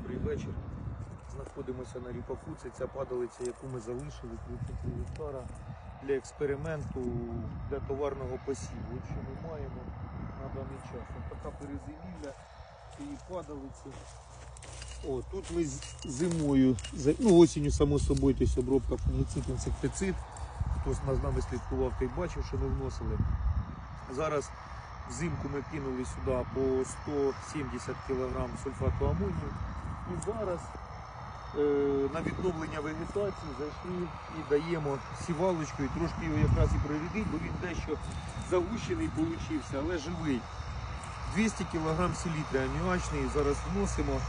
добрий вечір. Знаходимося на ріпаку. Ця падалиця, яку ми залишили 33 гектара для експерименту для товарного посіву. Що ми маємо на даний час. Ось така перезимівля цієї падалиці. О, тут ми зимою, ну осінню само собою, тобто обробка фунгіцид, інсектицид. Хто з нами слідкував, той бачив, що ми вносили. Зараз взимку ми кинули сюди по 170 кг сульфату амонію. І зараз е, на відновлення вегетації зайшли і даємо сівалочку і трошки його якраз і прорядить, бо він дещо загущений получився, але живий. 200 кг селітри аміачний зараз вносимо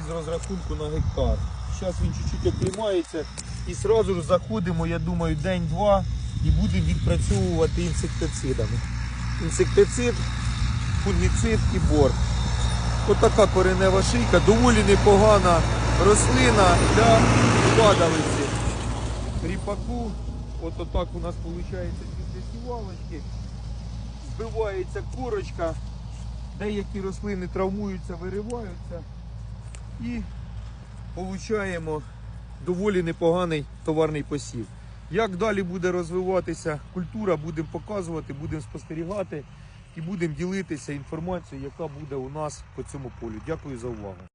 із розрахунку на гектар. Зараз він чуть-чуть оклімається і одразу ж заходимо, я думаю, день-два і будемо відпрацьовувати інсектицидами. Інсектицид, фунгіцид і бор. Отака коренева шийка, доволі непогана рослина для падалиці. Ріпаку, от отак у нас виходить після сівалочки. Збивається корочка, деякі рослини травмуються, вириваються і получаємо доволі непоганий товарний посів. Як далі буде розвиватися культура, будемо показувати, будемо спостерігати і будемо ділитися інформацією, яка буде у нас по цьому полю. Дякую за увагу.